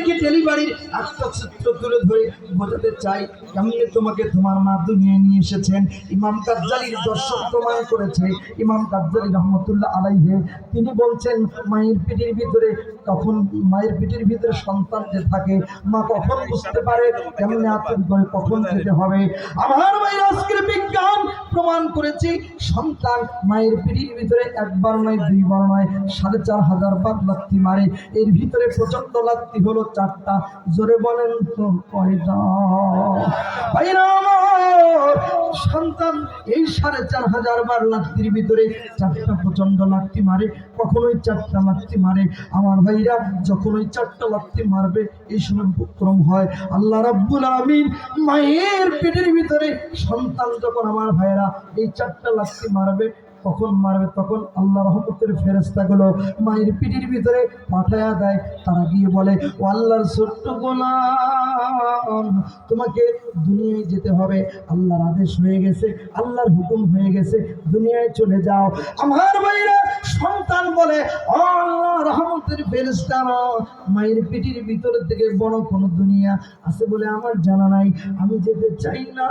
তোমাদেরকে ডেলিভারির একটা চিত্র তুলে ধরে বোঝাতে চাই, কেমনি তোমাকে তোমার মা দুনিয়ায় নিয়ে এসেছেন? ইমাম কাজ্জালির দর্শক প্রমাণ করেছে, ইমাম কাজ্জালি রহমতুল্লাহ আলাইহে, তিনি বলছেন, মায়ের পিঠির ভিতরে তখন মায়ের পিঠির ভিতরে সন্তান যে থাকে, মা কখন বুঝতে পারে, কেমনে আতঙ্ক করে কখন যেতে হবে? আমার মায়ের আজকের বিজ্ঞান প্রমাণ করেছে, সন্তান মায়ের পিঠির ভিতরে একবার নয়, দুইবার নয়, সাড়ে চার হাজার বার লাত্তি মারে। এর ভিতরে প্রচণ্ড লাত্তি হলো চারটা, জোরে বলেন তো সন্তান, এই সাড়ে চার হাজার বার লাত্তির ভিতরে চারটা প্রচণ্ড লাত্তি মারে, কখনোই চারটা লাত্তি মারে। আমার ভাইরা, যখন ওই চারটা লাত্তি মারবে, এই সময় উপক্রম হয়। আল্লাহ রাব্বুল আমিন মায়ের পেটের ভিতরে সন্তান যখন আমার ভাইরা এই চারটা লাত্তি মারবে কখন মারবে, তখন আল্লাহ রহমতের ফেরেস্তাগুলো মায়ের পিঠির ভিতরে পাঠায়া দেয়। তারা গিয়ে বলে, ও আল্লাহর ছোট্ট গোলাম, তোমাকে দুনিয়ায় যেতে হবে। আল্লাহর আদেশ হয়ে গেছে, আল্লাহর হুকুম হয়ে গেছে, দুনিয়ায় চলে যাও। আমার ভাইরা সন্তান বলে আল্লাহ রহমতের ফেরেস্তারা মায়ের পিঠির ভিতর থেকে বড় কোনো দুনিয়া আছে বলে আমার জানা নাই। আমি যেতে চাই না।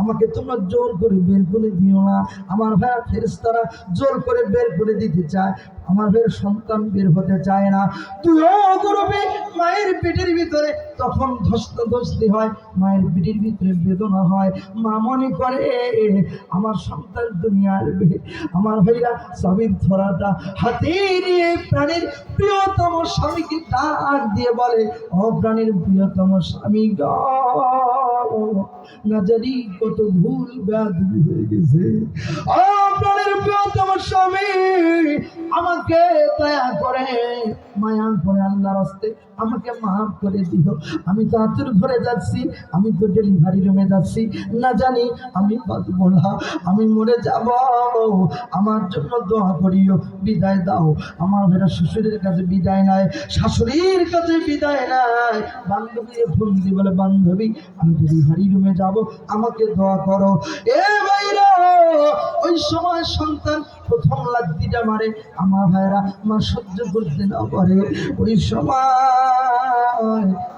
আমাকে তোমরা জোর করে বের করে দিও না। আমার ভাইয়া ফেরেস্তারা জোর করে বের করে দিতে চায়। ভাইয়ের সন্তান বের হতে চায় না। তুইও করবে মায়ের পেটের ভিতরে তখন ধস্ত ধস্তি হয়, মায়ের পেটের ভিতরে বেদনা হয়। মা মনে করে, আমার সন্তান দুনিয়া আসবে। আমার ভাইরা স্বামীর ধরাটা হাতে নিয়ে প্রাণের প্রিয়তম স্বামীকে ডাক দিয়ে বলে, ও প্রাণের প্রিয়তম স্বামী গ। না জানি কত ভুল ব্যাধি হয়ে গেছে। আপনাদের প্রিয়তম স্বামী, আমাকে দয়া করে মায়া করে আল্লাহর হস্তে আমাকে মাফ করে দিও। আমি তো আতুর ঘরে যাচ্ছি, আমি তো ডেলিভারি রুমে যাচ্ছি। না জানি আমি বাঁচবো না আমি মরে যাব। আমার জন্য দোয়া করিও, বিদায় দাও। আমার ভেড়া শ্বশুরের কাছে বিদায় নাই শাশুড়ির কাছে বিদায় নাই বান্ধবী ফোন দি বলে, বান্ধবী, আমি ডেলিভারি রুমে যাব, আমাকে দোয়া করো। এ ভাইরা, ওই সময় সন্তান প্রথম লাদ্দিটা মারে। আমার ভাইরা মা সহ্য করতে না পারে। ওই সময়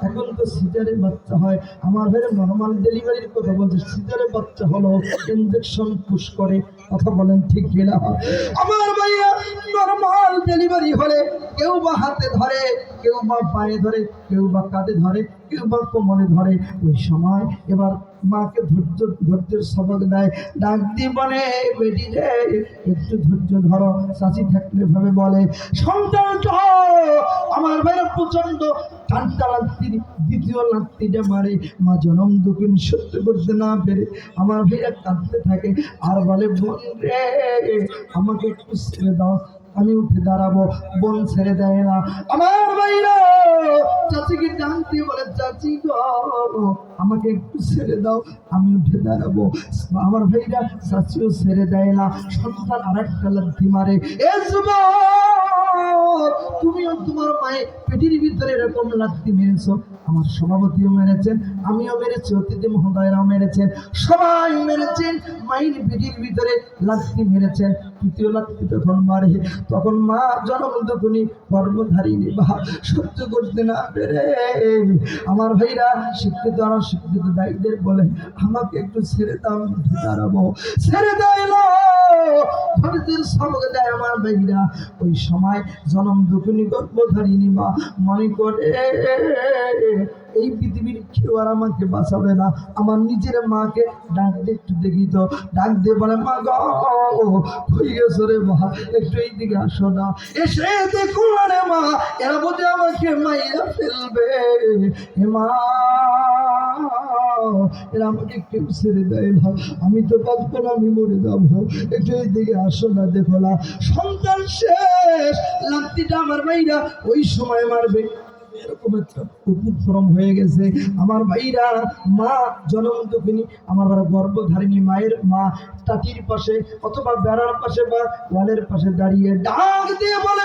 এখন তো সিজারে বাচ্চা হয়। আমার ভাইরা নর্মাল ডেলিভারির কথা বলছে, সিজারে বাচ্চা হলো ইঞ্জেকশন পুশ করে। কথা বলেন ঠিক কিনা? আমার ভাইয়া নর্মাল ডেলিভারি হলে কেউ বা হাতে ধরে, কেউ বা পায়ে ধরে, কেউ বা কাঁধে ধরে, কেউ বা কোমরে ধরে। ওই সময় এবার মাকে ধৈর্য, ধৈর্যের সবক দেয়। ডাক দিয়ে বলে, বেটি রে, একটু ধৈর্য ধরো। চাষি থাকলে ভাবে বলে, সন্তান আমার ভাইরা প্রচণ্ড ঠান্ডা দ্বিতীয় মারে, মা জনম করতে না পেরে আমার ভাইরা কাঁদতে থাকে। আর বলে, বোন রে, আমাকে একটু ছেড়ে দাও, আমি উঠে দাঁড়াবো, বোন ছেড়ে দেয় না। আমার ভাইরা চাচিকে ডাকতে বলে, চাচি আমাকে একটু ছেড়ে দাও, আমি উঠে দাঁড়াবো। আমার ভাইরা চাচিও ছেড়ে দেয় না, সন্তান আর একটা লাথি মারে যুবক, তুমিও তোমার মায়ের পেটির ভিতরে এরকম আমার সভাপতিও মেরেছেন আমিও মেরেছি অতিথি মহোদয়রাও মেরেছেন সবাই মেরেছেন মায়ের পেটির ভিতরে লাথি মেরেছেন। তৃতীয় লাথি যখন মারে তখন মা জনম দুকুনি গর্ভধারিণী বা সহ্য করতে না পেরে। আমার ভাইরা শিক্ষিত আর শিক্ষিত দায়ীদের বলে আমাকে একটু ছেড়ে দাও দাঁড়াবো। ছেড়ে না ভারতের সবক দেয় আমার ভাইরা ওই সময় জনম দুকুনি গর্ভধারিণী মা মনে করে, এই পৃথিবীর কেউ আর আমাকে বাঁচাবে না। আমার নিজের মাকে ডাক দিয়ে একটু দেখি তো। ডাক দিয়ে বলে, মা গো, হয়ে গেছো রে মা, একটু এই দিকে আসো না। এসে দেখুন রে মা, এরা বোধ আমাকে মাইয়া ফেলবে। হে মা এরা আমাকে কেউ ছেড়ে দেয় না। আমি তো বাঁচবো না, আমি মরে যাব। একটু এই দিকে আসো না, দেখো না। সন্তান শেষ। লাত্তিটা আমার ভাইরা ওই সময় মারবে। এরকম একটা উপক্রম হয়ে গেছে। আমার ভাইরা মা জনম দুঃখিনী আমার গর্ভধারিণী মায়ের মা টাটির পাশে অথবা বেড়ার পাশে বা ওয়ালের পাশে দাঁড়িয়ে ডাক দিয়ে বলে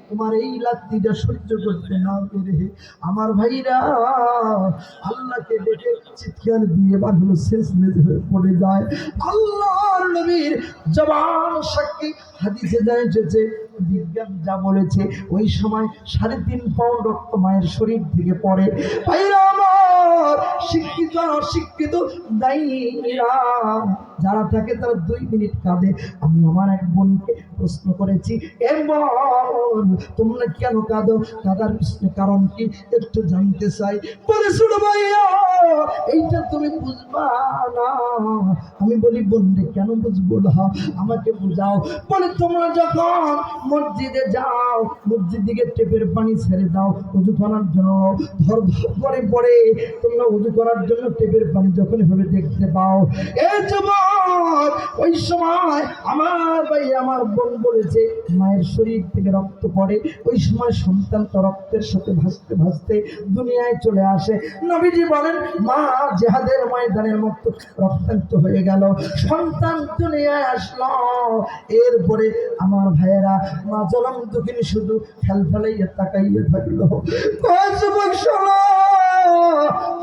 তোমার এই লাত্তিটা সহ্য করতে না পেরে আমার ভাইরা আল্লাহকে দেখে চিৎকার দিয়ে এবার শেষ হয়ে পড়ে যায়। আল্লাহর নবীর জবান সাক্ষী হাদিসে যায় এসেছে বিজ্ঞান যা বলেছে, ওই সময় সাড়ে তিন পাউন্ড রক্ত মায়ের শরীর থেকে পড়ে। শিক্ষিত আর অশিক্ষিত যারা থাকে তারা দুই মিনিট কাঁদে। আমি আমার এক বোনকে প্রশ্ন করেছি, এ বোন, তোমরা কেন কাঁদো? কাদার কারণ কি? একটু জানতে চাই। এইটা তুমি বুঝবা না। আমি বলি বন্ধে কেন বুঝব না? আমাকে বুঝাও। বলে, তোমরা যখন মসজিদে যাও, মসজিদ দিকে টেপের পানি ছেড়ে দাও, উজু করার জন্য ধর করে পড়ে। তোমরা উজু করার জন্য টেপের পানি যখন এভাবে দেখতে পাও। এই যুবক, ওই সময় আমার ভাই, আমার বোন বলেছে, মায়ের শরীর থেকে রক্ত পড়ে। ওই সময় সন্তান তো রক্তের সাথে ভাসতে ভাসতে দুনিয়ায় চলে আসে। নবীজি বলেন, মা, জেহাদের ময়দানের মতো রক্তাক্ত হয়ে গেল। সন্তান দুনিয়ায় আসলো। এরপরে আমার ভাইয়েরা মা জনম দুঃখিনী শুধু ফেল ফেলাইয়া তাকাইয়ে থাকল।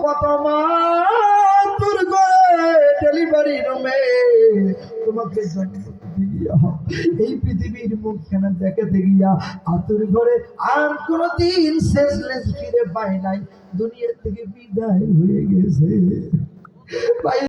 কত মা তোর ডেলিভারি রুমে তোমাকে এই পৃথিবীর মুখখানা দেখাতে গিয়া আতুর ঘরে আর কোনোদিন শেষলেস ফিরে পায় নাই। দুনিয়া থেকে বিদায় হয়ে গেছে।